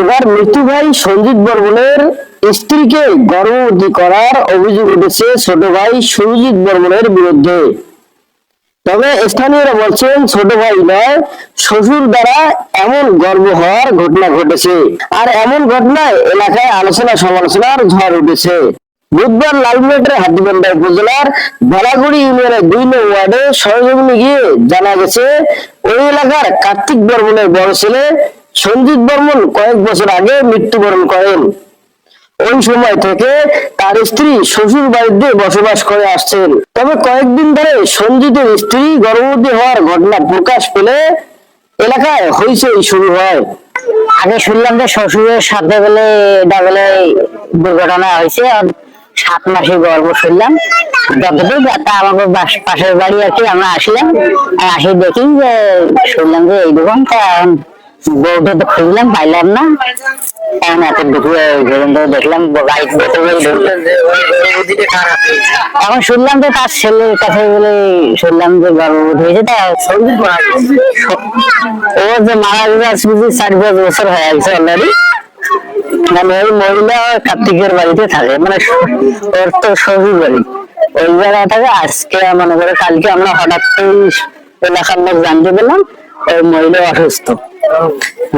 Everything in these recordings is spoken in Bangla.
এবার মৃত্যু ভাই সঞ্জিত বর্মনের স্ত্রীকে গর্ভবতী করার অভিযোগ উঠেছে ছোট ভাই সুরজিৎ বর্মনের বিরুদ্ধে। তবে স্থানীয়রা বলছেন, ছোট ভাই নয়, শ্বশুর দ্বারা এমন গর্ব হওয়ার ঘটনা ঘটেছে। আর এমন ঘটনায় এলাকায় আলোচনা সমালোচনার ঝড় উঠেছে। বুধবার লালমিয়াটের হাতিবান্ধা উপজেলার বেলাগুড়ি ইউনিয়নের দুই নং ওয়ার্ডে সরজমিনে গিয়ে জানা গেছে, ওই এলাকার কার্তিক বর্মনের বড় ছেলে সঞ্জিত বর্মন কয়েক বছর আগে মৃত্যুবরণ করেন। ওই সময় থেকে তার স্ত্রী শ্বশুর বাড়িতে বসবাস করে আসছেন। তবে কয়েকদিন ধরে সঞ্জিতের স্ত্রী গর্ভবতী হওয়ার ঘটনা প্রকাশ পেলে এলাকায় হইচই শুরু হয়। আগে শুনলাম যে শ্বশুরের সাথে বলে এটা বলে দুর্ঘটনা হয়েছে, আর সাত মাসে গর্ব শুনলাম। যতটুকু তা বাস- পাশের বাড়ি আর কি, আমরা আসলাম। আসি দেখি যে শুনলাম যে এই দোকান তা বউটা তো খুঁজলাম, পাইলাম দেখলাম শুনলাম যে অলরেডি মানে ওই মহিলা কার্তিকের বাড়িতে থাকে মানে ওর তো শ্বশুর বাড়ি। ওই জায়গায় থাকে, আজকে মনে করে কালকে আমরা হঠাৎ করে এলাকার লোক জানতে পেলাম, ওই মহিলা অসুস্থ।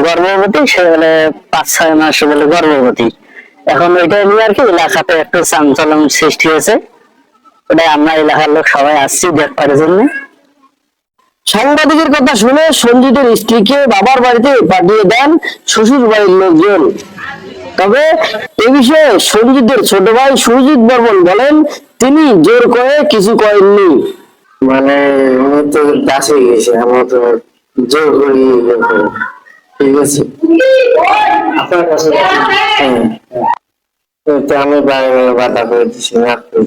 গর্ভবতী, সে বলে পাঁচ, ছয় মাস বলে গর্ভবতী। এখন ওইটা নিয়ে আর কি এলাকাতে একটু চাঞ্চলন সৃষ্টি হয়েছে। ওটা আমরা এলাকার লোক সবাই আসছি দেখবার জন্য। সাংবাদিকের কথা শুনে সঞ্জিতের স্ত্রীকে বাবার বাড়িতে পাঠিয়ে দেন শ্বশুর বাড়ির লোকজন। তবে এ বিষয়ে সঞ্জিতের ছোট ভাই সুরজিৎ বর্মন বলেন, তিনি জোর করে কিছু করেননি। মানে উনি তো দাসে গেছে আমার তো ঠিক আছে? আপনার কাছে হ্যাঁ। আমি বারে বারে বাধা করে দিচ্ছি না করে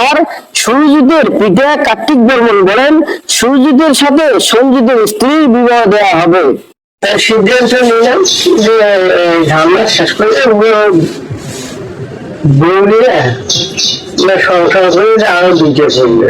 আর সুরজিতের পিতা কার্তিক বর্মন বলেন সুরজিতের সাথে সঞ্জিতের স্ত্রীর বিবাহ দেওয়া হবে। সিদ্ধান্ত নিলাম যে এই ঝামেলা শেষ করে বউ নিয়ে সংসার করে আরও দুইটা করবে